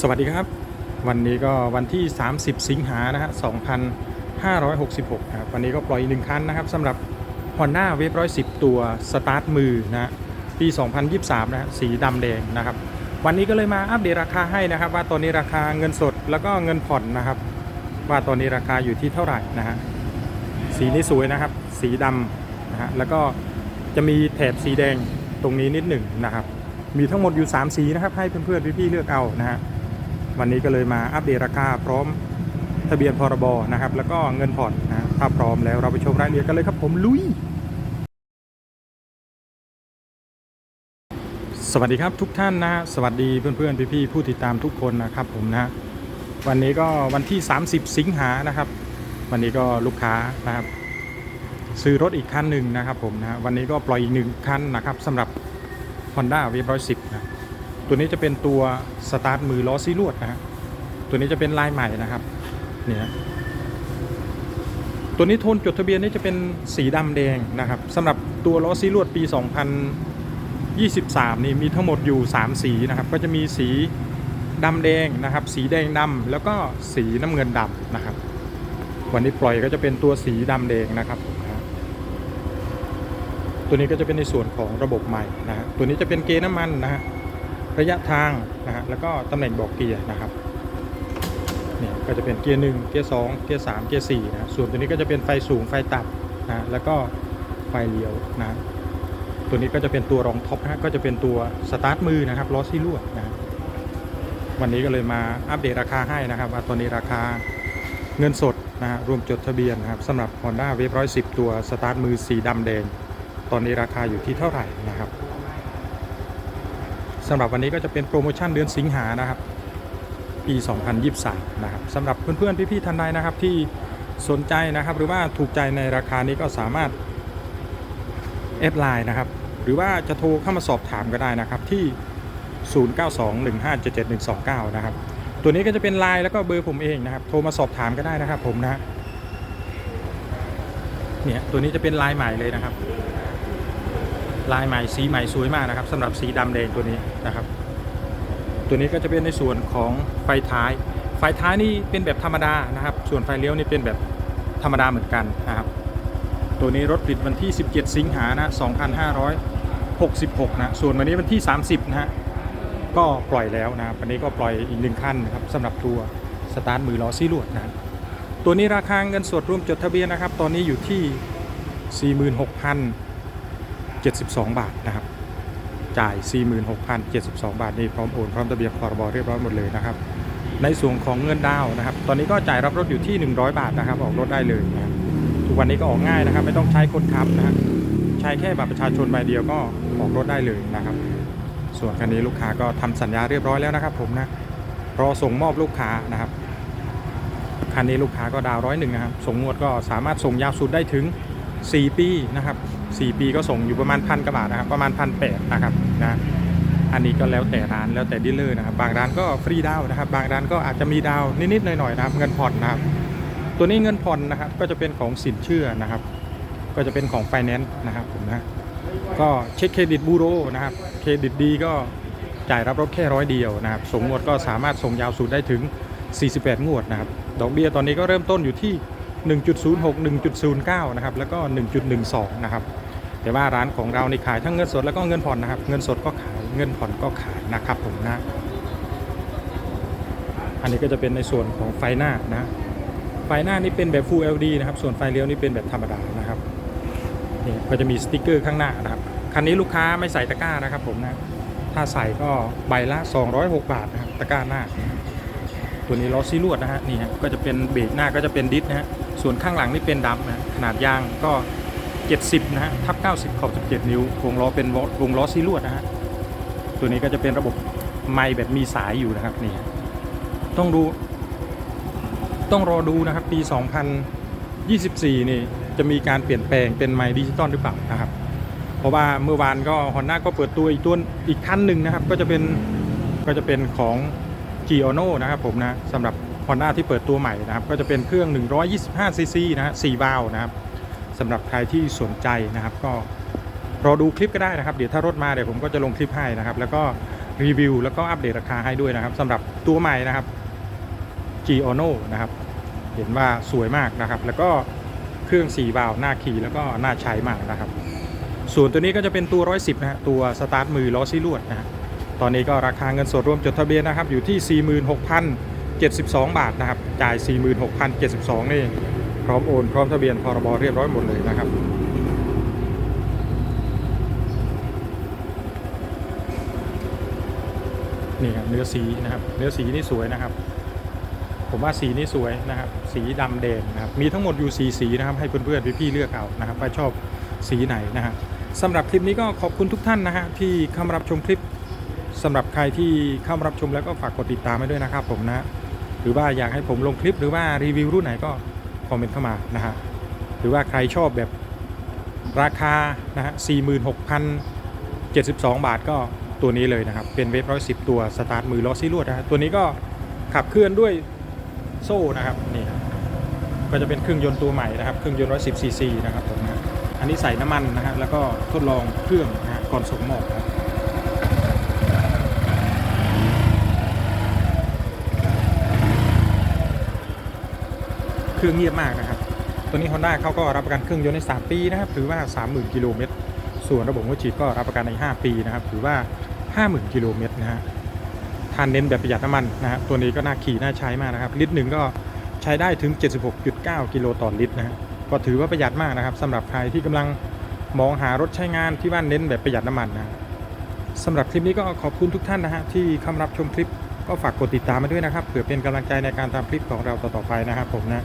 สวัสดีครับ วันนี้ก็วันที่ 30 สิงหานะฮะ2566นะครับวันนี้ก็ปล่อยอีกหนึ่งคันนะครับสำหรับ Honda w a v e 110 ตัวสตาร์ทมือนะฮะปี 2023 นะฮะสีดำแดงนะครับ วันนี้ก็เลยมาอัปเดตราคาให้นะครับ ว่าตอนนี้ราคาเงินสดแล้วก็เงินผ่อนนะครับ ว่าตอนนี้ราคาอยู่ที่เท่าไหร่นะฮะสีนี้สวยนะครับ สีดำนะฮะแล้วก็จะมีแถบสีแดงตรงนี้นิดหนึ่งนะครับมีทั้งหมดอยู่ 3 สีนะครับ ให้เพื่อนๆ พี่ๆ เลือกเอานะฮะ วันนี้ก็เลยมาอัปเดตราคาพร้อมทะเบียนพรบนะครับ แล้วก็เงินผ่อนนะถ้าพร้อมแล้วเราไปชมรายละเอียดกันเลยครับผมลุย สวัสดีครับทุกท่านนะสวัสดีเพื่อนๆพี่ๆผู้ติดตามทุกคนนะครับผมนะวันนี้ก็วันที่ 30 สิงหานะครับ วันนี้ก็ลูกค้านะครับซื้อรถอีกคันหนึ่งนะครับผมนะฮะวันนี้ก็ปล่อยอีกหนึ่งคันนะครับสำหรับ Honda w a v e 110นะ ตัวนี้จะเป็นตัวสตาร์ทมือล้อซีลวดนะฮะตัวนี้จะเป็นลายใหม่นะครับเนี่ยตัวนี้โทนจดทะเบียนนี่จะเป็นสีดำแดงนะครับสำหรับตัวล้อซีลวดปี 2023 นี่มีทั้งหมดอยู่ 3 สีนะครับ ก็จะมีสีดำแดงนะครับ สีแดงดำแล้วก็สีน้ำเงินดำนะครับ วันนี้ปล่อยก็จะเป็นตัวสีดำแดงนะครับ ตัวนี้ก็จะเป็นในส่วนของระบบใหม่นะฮะตัวนี้จะเป็นเกณฑ์น้ำมันนะฮะ ระยะทางนะฮะแล้วก็ตำแหน่งบอกเกียร์นะครับเนี่ยก็จะเป็นเกียร์หนึ่งเกียร์สองเกียร์สามเกียร์สี่นะส่วนตัวนี้ก็จะเป็นไฟสูงไฟต่ำนะแล้วก็ไฟเลี้ยวนะฮะตัวนี้ก็จะเป็นตัวรองท็อปนะก็จะเป็นตัวสตาร์ทมือนะครับล้อซี่ลวดนะฮะวันนี้ก็เลยมาอัปเดตราคาให้นะครับว่าตอนนี้ราคาเงินสดนะฮะรวมจดทะเบียนนะครับสำหรับ Honda w a v e 110 ตัวสตาร์ทมือสีดำแดง ตอนนี้ราคาอยู่ที่เท่าไหร่นะครับ สำหรับวันนี้ก็จะเป็นโปรโมชั่นเดือนสิงหานะครับ ปี 2023 นะครับสำหรับเพื่อนๆ พี่ๆท่านใดนะครับที่สนใจนะครับหรือว่าถูกใจในราคานี้ก็สามารถแอดไลน์นะครับ หรือว่าจะโทรเข้ามาสอบถามก็ได้นะครับที่ 0921577129 นะครับ ตัวนี้ก็จะเป็นไลน์แล้วก็เบอร์ผมเองนะครับ โทรมาสอบถามก็ได้นะครับผมนะฮะเนี่ยตัวนี้จะเป็นลายใหม่เลยนะครับ ลายใหม่สีใหม่สวยมากนะครับสำหรับสีดำแดงตัวนี้นะครับ ตัวนี้ก็จะเป็นในส่วนของไฟท้าย ไฟท้ายนี่เป็นแบบธรรมดานะครับ ส่วนไฟเลี้ยวนี่เป็นแบบธรรมดาเหมือนกันนะครับ ตัวนี้รถผลิตวันที่ 17 สิงหานะ2566 นะส่วนวันนี้วันที่ 30 นะฮะก็ปล่อยแล้วนะวันนี้ก็ปล่อยอีกหนึ่งขั้นนะครับสำหรับตัวสตาร์ทมือล้อซี่ลวดนะตัวนี้ราคาเงินสดรวมจดทะเบียนนะครับ ตอนนี้อยู่ที่ 72 บาทนะครับ จ่าย 46,072 บาทนี่พร้อมโอนพร้อมทะเบียนพรบเรียบร้อยหมดเลยนะครับในส่วนของเงินดาวนะครับ ตอนนี้ก็จ่ายรับรถอยู่ที่ 100 บาทนะครับ ออกรถได้เลยนะทุกวันนี้ก็ออกง่ายนะครับ ไม่ต้องใช้คนขับนะฮะใช้แค่บัตรประชาชนใบเดียวก็ออกรถได้เลยนะครับ ส่วนคันนี้ลูกค้าก็ทำสัญญาเรียบร้อยแล้วนะครับ ผมนะรอส่งมอบลูกค้านะครับคันนี้ลูกค้าก็ดาวร้อยหนึ่งนะครับส่งงวดก็สามารถส่งยาวสุดได้ถึง 4 ปีนะครับ 4 ปีก็ส่งอยู่ประมาณพันกว่าบาทนะครับ ประมาณพันแปดนะครับนะอันนี้ก็แล้วแต่ร้านแล้วแต่ดีลเลอร์นะครับ บางร้านก็ฟรีดาวนะครับ บางร้านก็อาจจะมีดาวน์นิดๆหน่อยๆนะครับ เงินผ่อนนะครับ ตัวนี้เงินผ่อนนะครับ ก็จะเป็นของสินเชื่อนะครับ ก็จะเป็นของไฟแนนซ์นะครับผมนะก็เช็คเครดิตบูโรนะครับ เครดิตดีก็จ่ายรับรถแค่ร้อยเดียวนะครับ ส่งงวดก็สามารถส่งยาวสุดได้ถึง 48 งวดนะครับ ดอกเบี้ยตอนนี้ก็เริ่มต้นอยู่ที่ 1.06 1.09 นะครับ แล้วก็ 1.12 นะครับ แต่ว่าร้านของเราในขายทั้งเงินสดแล้วก็เงินผ่อนนะครับ เงินสดก็ขาย เงินผ่อนก็ขายนะครับผมนะ อันนี้ก็จะเป็นในส่วนของไฟหน้านะ ไฟหน้านี่เป็นแบบ Full LED นะครับ ส่วนไฟเลี้ยวนี่เป็นแบบธรรมดานะครับ นี่ก็จะมีสติกเกอร์ข้างหน้านะครับ คันนี้ลูกค้าไม่ใส่ตะกร้านะครับผมนะ ถ้าใส่ก็ใบละ 206 บาทนะครับ ตะกร้าหน้า ตัวนี้ล้อซีลวดนะฮะนี่ฮะก็จะเป็นเบรกหน้าก็จะเป็นดิสนะฮะส่วนข้างหลังนี่เป็นดำนะขนาดยางก็ 70 นะฮะทับ 90 ขอบ 17 นิ้ววงล้อเป็นวงล้อซีลวดนะฮะตัวนี้ก็จะเป็นระบบไมค์แบบมีสายอยู่นะครับนี่ต้องดู ต้องรอดูนะครับปี 2024 นี่จะมีการเปลี่ยนแปลงเป็นไมค์ดิจิตอลหรือเปล่านะครับ เพราะว่าเมื่อวานก็ Honda ก็เปิดตัวอีกตัวอีกคันหนึ่งนะครับ ก็จะเป็นก็จะเป็นของ g i o n o นะครับผมนะสำหรับ Honda ที่เปิดตัวใหม่นะครับ ก็จะเป็นเครื่อง 125 ซีซีนะฮะ4วาล์วนะครับสำหรับใครที่สนใจนะครับก็รอดูคลิปก็ได้นะครับ เดี๋ยวถ้ารถมาเดี๋ยวผมก็จะลงคลิปให้นะครับ แล้วก็รีวิวแล้วก็อัปเดตราคาให้ด้วยนะครับสำหรับตัวใหม่นะครับ G Ono นะครับ เห็นว่าสวยมากนะครับ แล้วก็เครื่อง4วาล์วหน้าขี่แล้วก็น่าใช้มากนะครับ ส่วนตัวนี้ก็จะเป็นตัว 110นะฮะตัวสตาร์ทมือล้อซี่ลวดนะฮะ ตอนนี้ก็ราคาเงินสดรวมจดทะเบียนนะครับอยู่ที่ 46,072 บาทนะครับจ่าย 46,072นี่พร้อมโอนพร้อมทะเบียนพรบเรียบร้อยหมดเลยนะครับนี่ครับเนื้อสีนะครับเนื้อสีนี่สวยนะครับ ผมว่าสีนี่สวยนะครับ สีดำแดงนะครับมีทั้งหมดอยู่สีสีนะครับให้เพื่อนๆพี่ๆเลือกเอานะครับว่าชอบสีไหนนะฮะสำหรับคลิปนี้ก็ขอบคุณทุกท่านนะฮะที่เข้ามารับชมคลิป สำหรับใครที่เข้ามารับชมแล้วก็ฝากกดติดตามให้ด้วยนะครับผมนะหรือว่าอยากให้ผมลงคลิปหรือว่ารีวิวรุ่นไหนก็คอมเมนต์เข้ามานะฮะหรือว่าใครชอบแบบราคานะฮะ46,072 บาทก็ตัวนี้เลยนะครับ เป็นเวฟร้อยสิบตัวสตาร์ทมือล้อซีลวดนะฮะตัวนี้ก็ขับเคลื่อนด้วยโซ่นะครับนี่ก็จะเป็นเครื่องยนต์ตัวใหม่นะครับเครื่องยนต์110ซีซีนะครับผมนะอันนี้ใส่น้ำมันนะฮะแล้วก็ทดลองเครื่องนะก่อนส่งมอบครับ รื่องเงียบมากนะครับ ตัวนี้ Honda เขาก็รับประกันเครื่องยนต์ใน 3 ปีนะครับ ถือว่า 30,000 กิโลเมตร ส่วนระบบหัวฉีดก็รับประกันใน 5 ปีนะครับ ถือว่า 50,000 กิโลเมตรนะฮะทานเน้นแบบประหยัดน้ำมันนะฮะ ตัวนี้ก็น่าขี่น่าใช้มากนะครับ ลิตรหนึ่งก็ใช้ได้ถึง 76.9 กิโลต่อลิตรนะฮะ ก็ถือว่าประหยัดมากนะครับสำหรับใครที่กำลังมองหารถใช้งานที่บ้านเน้นแบบประหยัดน้ำมันนะสำหรับคลิปนี้ก็ขอบคุณทุกท่านนะฮะที่เข้ามารับชมคลิปก็ฝากกดติดตามมาด้วยนะครับเผื่อเป็นกำลังใจในการทำคลิปของเราต่อๆไปนะครับผมนะ